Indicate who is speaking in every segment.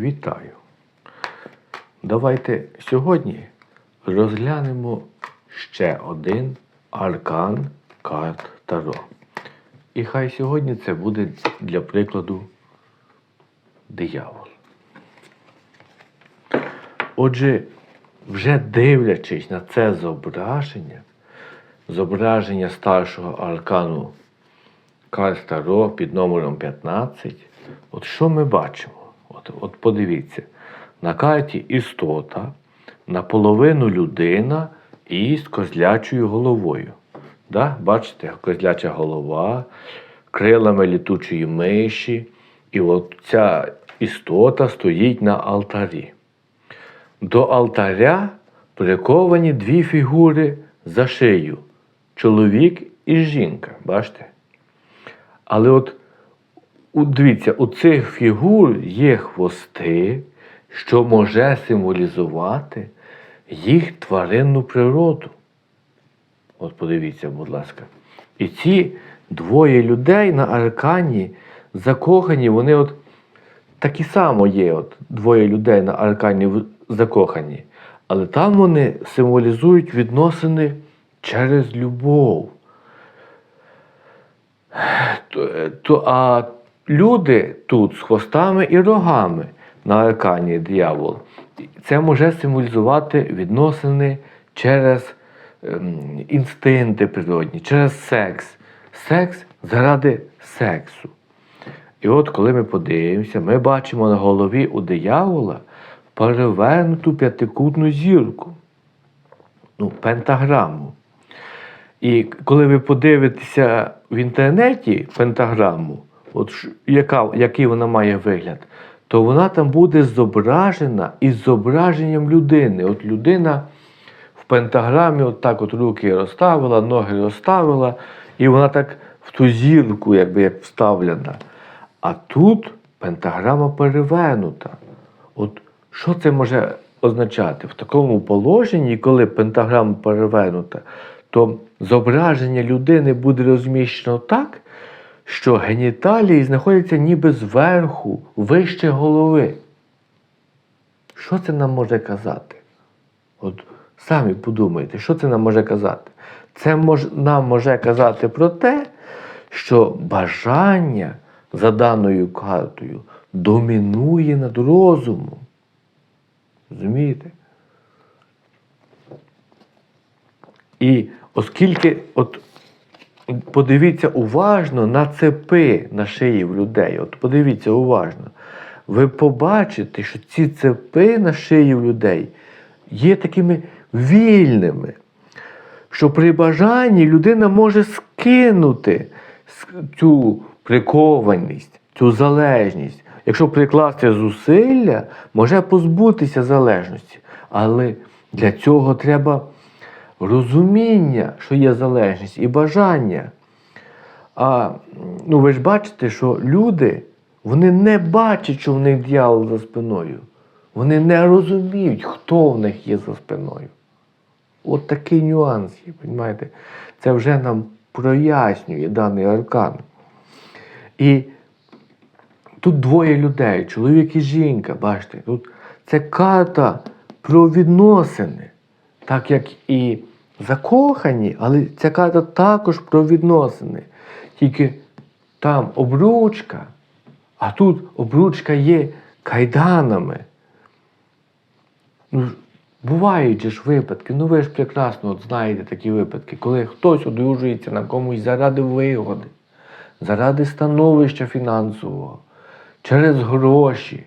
Speaker 1: Вітаю! Давайте сьогодні розглянемо ще один аркан карт Таро. І хай сьогодні це буде для прикладу диявол. Отже, вже дивлячись на це зображення, зображення старшого аркану карт Таро під номером 15, от що ми бачимо? От, от подивіться, на карті істота, наполовину людина і з козлячою головою. Да? Бачите, козляча голова, крилами літучої миші. І от ця істота стоїть на алтарі. До алтаря приковані дві фігури за шию чоловік і жінка. Бачите? Але от дивіться, у цих фігур є хвости, що може символізувати їх тваринну природу. От подивіться, будь ласка. І ці двоє людей на аркані закохані, вони от такі само є, от двоє людей на аркані закохані. Але там вони символізують відносини через любов. То, е, то, а люди тут з хвостами і рогами на аркані диявол, це може символізувати відносини через ем, інстинкти природні, через секс. Секс заради сексу. І от коли ми подивимося, ми бачимо на голові у диявола перевернуту п'ятикутну зірку, ну, пентаграму. І коли ви подивитеся в інтернеті пентаграму, от яка, який вона має вигляд, то вона там буде зображена із зображенням людини. От людина в пентаграмі от так от руки розставила, ноги розставила, і вона так в ту зірку, якби як вставлена. А тут пентаграма перевернута. От що це може означати? В такому положенні, коли пентаграма перевернута, то зображення людини буде розміщено так, що геніталії знаходяться ніби зверху, вище голови. Що це нам може казати? От самі подумайте, що це нам може казати? Це мож, нам може казати про те, що бажання за даною картою домінує над розумом. Розумієте? І оскільки, от подивіться уважно на цепи на шиї в людей, от подивіться уважно, ви побачите, що ці цепи на шиї в людей є такими вільними, що при бажанні людина може скинути цю прикованість, цю залежність. Якщо прикласти зусилля, може позбутися залежності. Але для цього треба розуміння, що є залежність, і бажання. А ну, ви ж бачите, що люди вони не бачать, що в них дьявол за спиною. Вони не розуміють, хто в них є за спиною. От такий нюанс є, розумієте? Це вже нам прояснює даний аркан. І тут двоє людей, чоловік і жінка, бачите, тут це карта про відносини, так як і закохані, але ця карта також про відносини. Тільки там обручка, а тут обручка є кайданами. Ну, бувають же ж випадки, ну ви ж прекрасно от знаєте такі випадки, коли хтось одружується на комусь заради вигоди, заради становища фінансового, через гроші,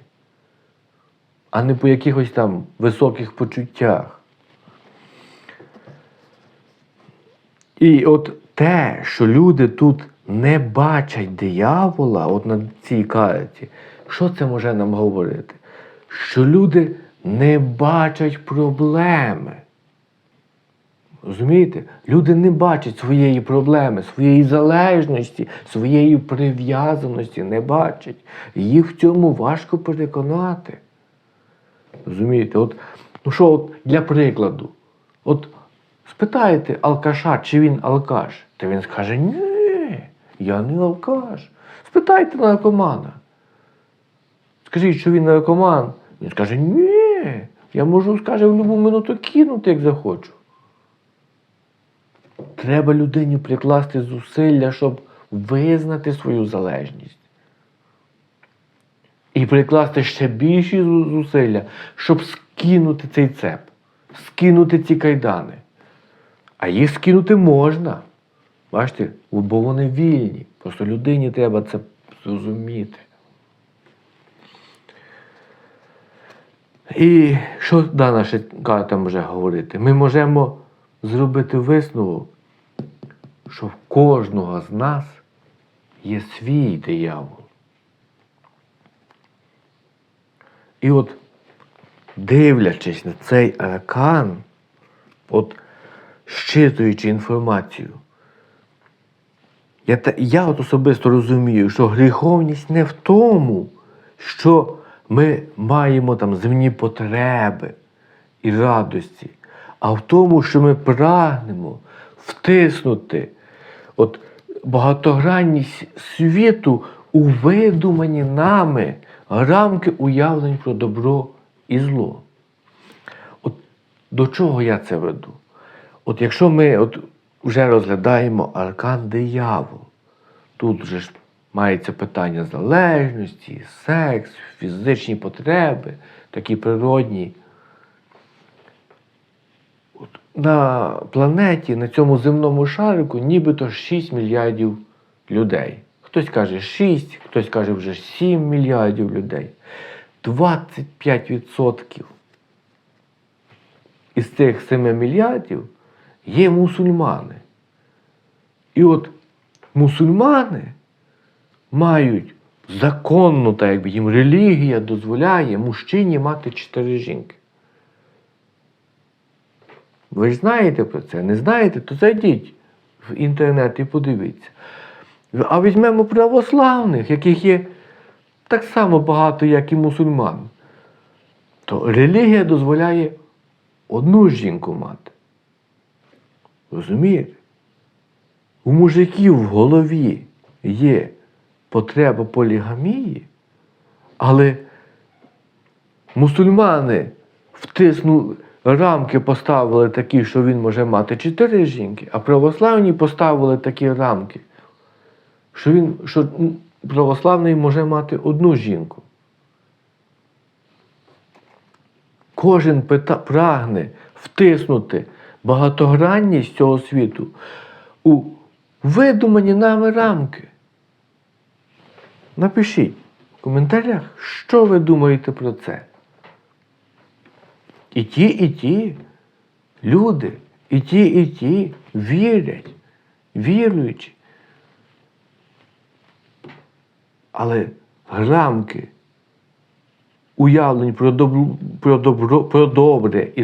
Speaker 1: а не по якихось там високих почуттях. І от те, що люди тут не бачать диявола, от на цій карті, що це може нам говорити? Що люди не бачать проблеми. Розумієте? Люди не бачать своєї проблеми, своєї залежності, своєї прив'язаності, не бачать. Їх в цьому важко переконати. Розумієте? От, ну що, от для прикладу, от спитаєте алкаша, чи він алкаш, то він скаже, ні, я не алкаш. Спитайте наркомана. скажіть, що він наркоман. Він скаже, ні, я можу, скаже, в будь-яку минуту кинути, як захочу. Треба людині прикласти зусилля, щоб визнати свою залежність. І прикласти ще більші зусилля, щоб скинути цей цеп, скинути ці кайдани. А їх скинути можна. Бачите, бо вони вільні. Просто людині треба це зрозуміти. І що дана карта може говорити? Ми можемо зробити висновок, що в кожного з нас є свій диявол. І от, дивлячись на цей аркан, от щитуючи інформацію, я, я от особисто розумію, що гріховність не в тому, що ми маємо там земні потреби і радості, а в тому, що ми прагнемо втиснути от багатогранність світу у видумані нами рамки уявлень про добро і зло. От до чого я це веду? От якщо ми от вже розглядаємо аркан диявол, тут вже ж мається питання залежності, секс, фізичні потреби, такі природні. От на планеті, на цьому земному шарику, нібито 6 мільярдів людей. Хтось каже 6, хтось каже вже 7 мільярдів людей. 25% із цих 7 мільярдів є мусульмани. І от мусульмани мають законно, так якби їм релігія дозволяє мужчині мати чотири жінки. Ви ж знаєте про це? Не знаєте, то зайдіть в інтернет і подивіться. А візьмемо православних, яких є так само багато, як і мусульман. То релігія дозволяє одну жінку мати. Розумієте? У мужиків в голові є потреба полігамії, але мусульмани втиснули рамки поставили такі, що він може мати чотири жінки, а православні поставили такі рамки, що він що православний може мати одну жінку. Кожен пита, прагне втиснути багатогранність цього світу у видумані нами рамки. Напишіть в коментарях, що ви думаєте про це. І ті, і ті люди, і ті, і ті вірять, віруючи. Але рамки уявлень про добро, про, добро, про добре і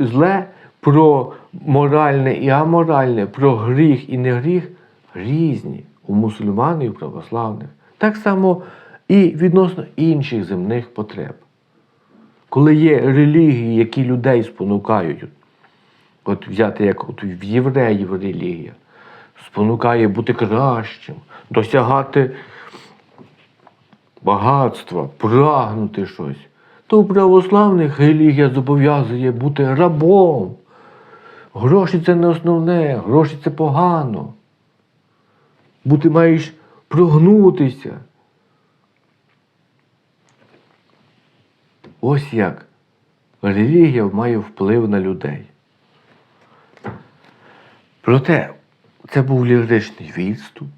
Speaker 1: зле, про моральне і аморальне, про гріх і не гріх різні у мусульман і у православних. Так само і відносно інших земних потреб. Коли є релігії, які людей спонукають, от взяти як от в євреїв релігія, спонукає бути кращим, досягати багатства, прагнути щось, то у православних релігія зобов'язує бути рабом. Гроші це не основне, гроші це погано. Бо ти маєш прогнутися. Ось як релігія має вплив на людей. Проте це був ліричний відступ.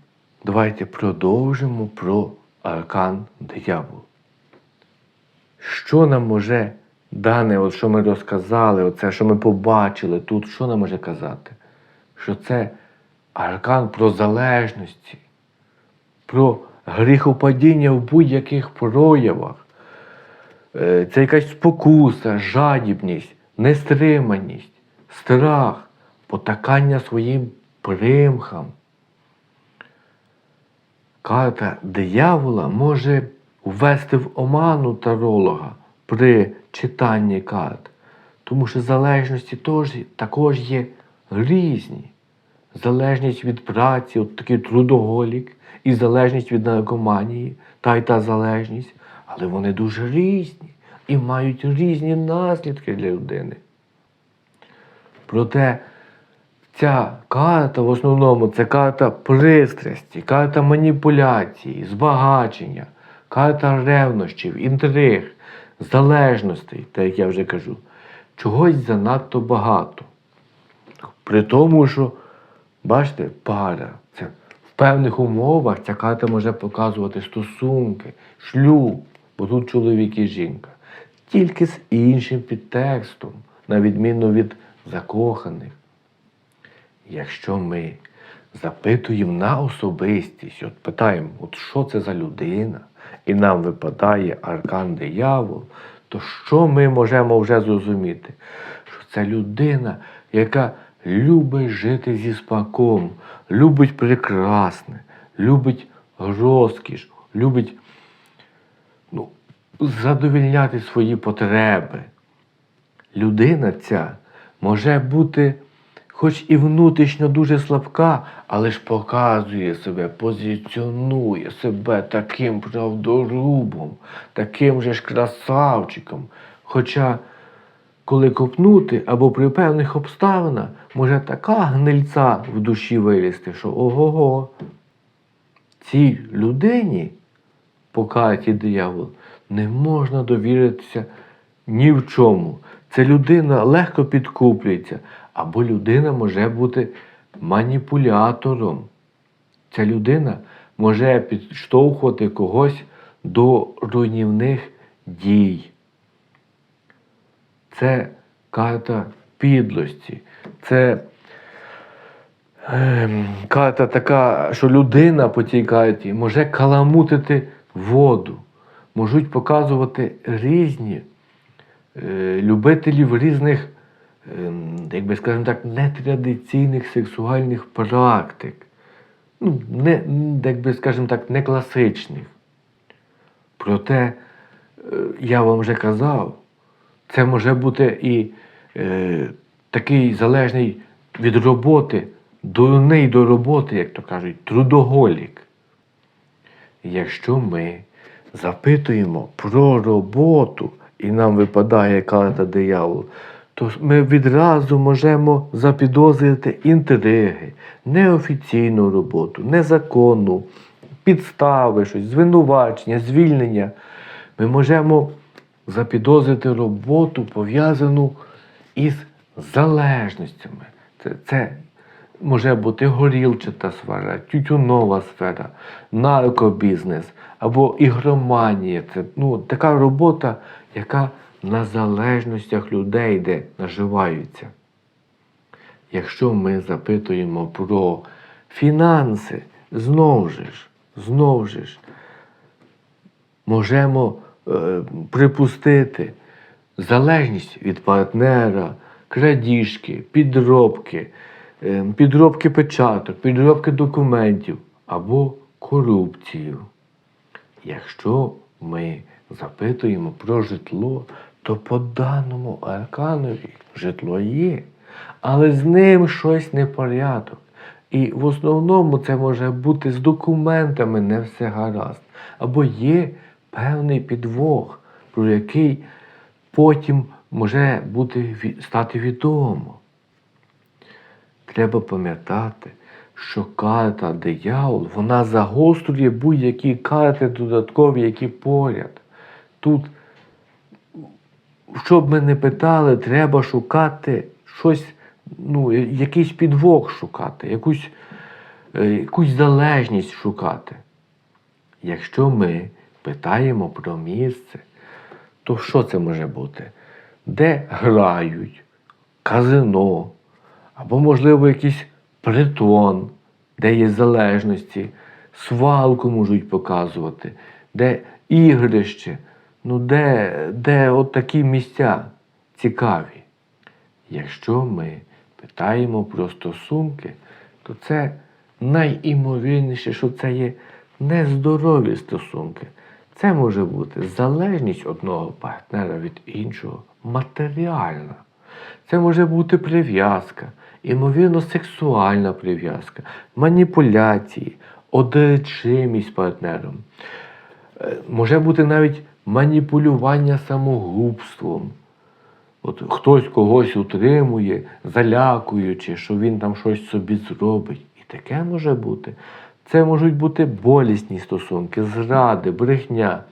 Speaker 1: Давайте продовжимо про аркан диявол. Що нам може дане, от що ми розказали, оце, що ми побачили тут, що нам може казати? Що це аркан про залежності, про гріхопадіння в будь-яких проявах. Е, Це якась спокуса, жадібність, нестриманість, страх, потакання своїм примхам. Карта диявола може ввести в оману таролога при читанні карт, тому що залежності теж, також є різні. Залежність від праці, от такий трудоголік, і залежність від наркоманії, та й та залежність, але вони дуже різні і мають різні наслідки для людини. Проте ця карта в основному це карта пристрасті, карта маніпуляції, збагачення, карта ревнощів, інтриг, залежностей, так як я вже кажу, чогось занадто багато. При тому, що, бачите, пара. Це в певних умовах ця карта може показувати стосунки, шлюб, бо тут чоловік і жінка. Тільки з іншим підтекстом, на відміну від закоханих. Якщо ми запитуємо на особистість, от питаємо, от що це за людина, і нам випадає аркан диявол, то що ми можемо вже зрозуміти? Що це людина, яка любить жити зі спаком, любить прекрасне, любить розкіш, любить ну, задовільняти свої потреби. Людина ця може бути, хоч і внутрішньо дуже слабка, але ж показує себе, позиціонує себе таким правдорубом, таким же ж красавчиком. Хоча, коли копнути або при певних обставинах, може така гнильця в душі вилізти, що ого-го. Цій людині, по карті диявол, не можна довіритися ні в чому. Ця людина легко підкуплюється, або людина може бути маніпулятором. Ця людина може підштовхувати когось до руйнівних дій. Це карта підлості. Це ем, карта така, що людина по цій карті може каламутити воду, можуть показувати різні е, любителів різних, ем, як би скажімо так, нетрадиційних сексуальних практик. Ну, не, як би, скажімо так, не класичних. Проте, е, я вам вже казав, це може бути і е, такий залежний від роботи, дурний до роботи, як то кажуть, трудоголік. Якщо ми запитуємо про роботу, і нам випадає карта диявол, то ми відразу можемо запідозрити інтриги, неофіційну роботу, незаконну, підстави, щось, звинувачення, звільнення. Ми можемо запідозрити роботу, пов'язану із залежностями. Це, це може бути горілчата сфера, тютюнова сфера, наркобізнес або ігроманія. Це ну, така робота, яка на залежностях людей, де наживаються. Якщо ми запитуємо про фінанси, знову ж, знову ж, можемо е, припустити залежність від партнера, крадіжки, підробки, е, підробки печаток, підробки документів або корупцію. Якщо ми запитуємо про житло, то по даному арканові житло є, але з ним щось непорядок. І в основному це може бути з документами не все гаразд. Або є певний підвох, про який потім може бути, стати відомо. Треба пам'ятати, що карта диявол, вона загострює будь-які карти додаткові, які поряд. Тут, що б ми не питали, треба шукати щось, ну, якийсь підвох шукати, якусь, е, якусь залежність шукати. Якщо ми питаємо про місце, то що це може бути? Де грають, казино, або, можливо, якийсь притон, де є залежності, свалку можуть показувати, де ігрище, ну де, де от такі місця цікаві. Якщо ми питаємо про стосунки, то це найімовірніше, що це є нездорові стосунки. Це може бути залежність одного партнера від іншого, матеріальна. Це може бути прив'язка, імовірно, сексуальна прив'язка, маніпуляції, одержимість партнером. Е, Може бути навіть маніпулювання самогубством. От хтось когось утримує, залякуючи, що він там щось собі зробить. І таке може бути. Це можуть бути болісні стосунки, зради, брехня.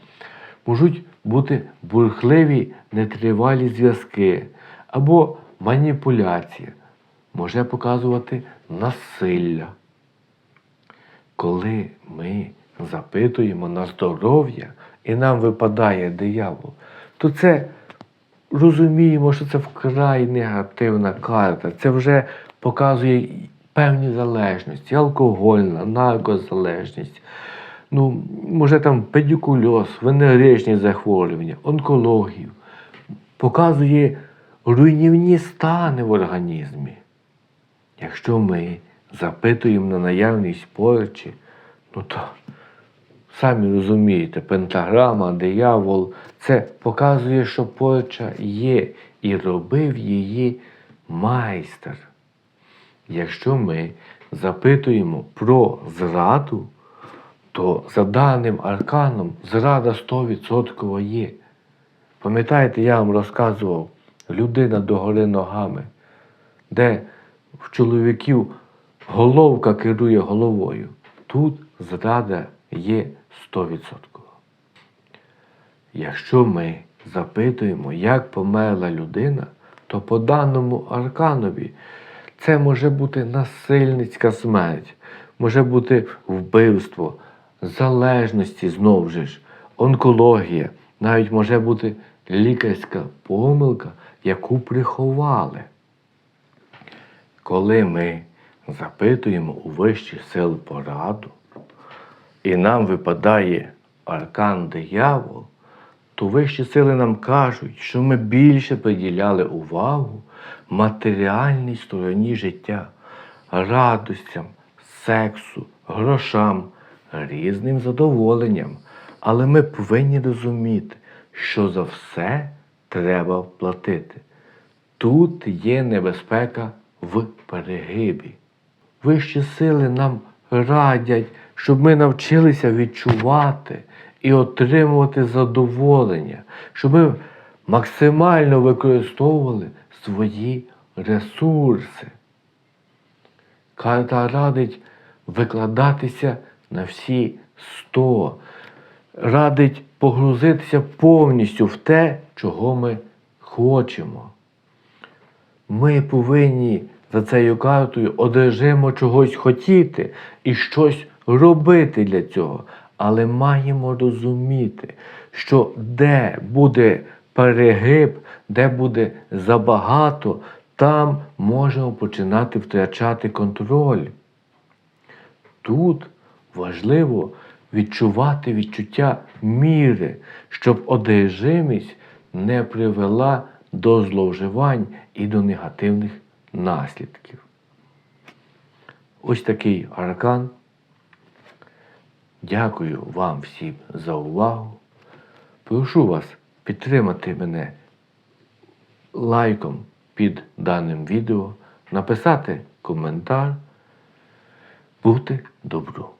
Speaker 1: Можуть бути бурхливі нетривалі зв'язки або маніпуляція. Може показувати насилля. Коли ми запитуємо на здоров'я і нам випадає диявол, то це розуміємо, що це вкрай негативна карта. Це вже показує певні залежності, алкогольна, наркозалежність. Ну, може там педикульоз, венеричні захворювання, онкологію. Показує руйнівні стани в організмі. Якщо ми запитуємо на наявність порчі, ну то самі розумієте, пентаграма, диявол, це показує, що порча є і робив її майстер. Якщо ми запитуємо про зраду, то за даним арканом зрада 100% є. Пам'ятаєте, я вам розказував людина догори ногами, де в чоловіків головка керує головою. Тут зрада є 100%. Якщо ми запитуємо, як померла людина, то по даному арканові це може бути насильницька смерть, може бути вбивство, залежності знову ж, онкологія, навіть може бути лікарська помилка, яку приховали. Коли ми запитуємо у вищих сил пораду, і нам випадає аркан диявол, то вищі сили нам кажуть, що ми більше приділяли увагу матеріальній стороні життя, радостям, сексу, грошам, різним задоволенням. Але ми повинні розуміти, що за все треба платити. Тут є небезпека в перегибі. Вищі сили нам радять, щоб ми навчилися відчувати і отримувати задоволення, щоб ми максимально використовували свої ресурси. Карта радить викладатися на всі сто, радить погрузитися повністю в те, чого ми хочемо. Ми повинні за цією картою одержимо чогось хотіти і щось робити для цього. Але маємо розуміти, що де буде перегиб, де буде забагато, там можемо починати втрачати контроль. Тут важливо відчувати відчуття міри, щоб одержимість не привела до зловживань і до негативних наслідків. Ось такий аркан. Дякую вам всім за увагу. Прошу вас підтримати мене лайком під даним відео, написати коментар. Бути добру.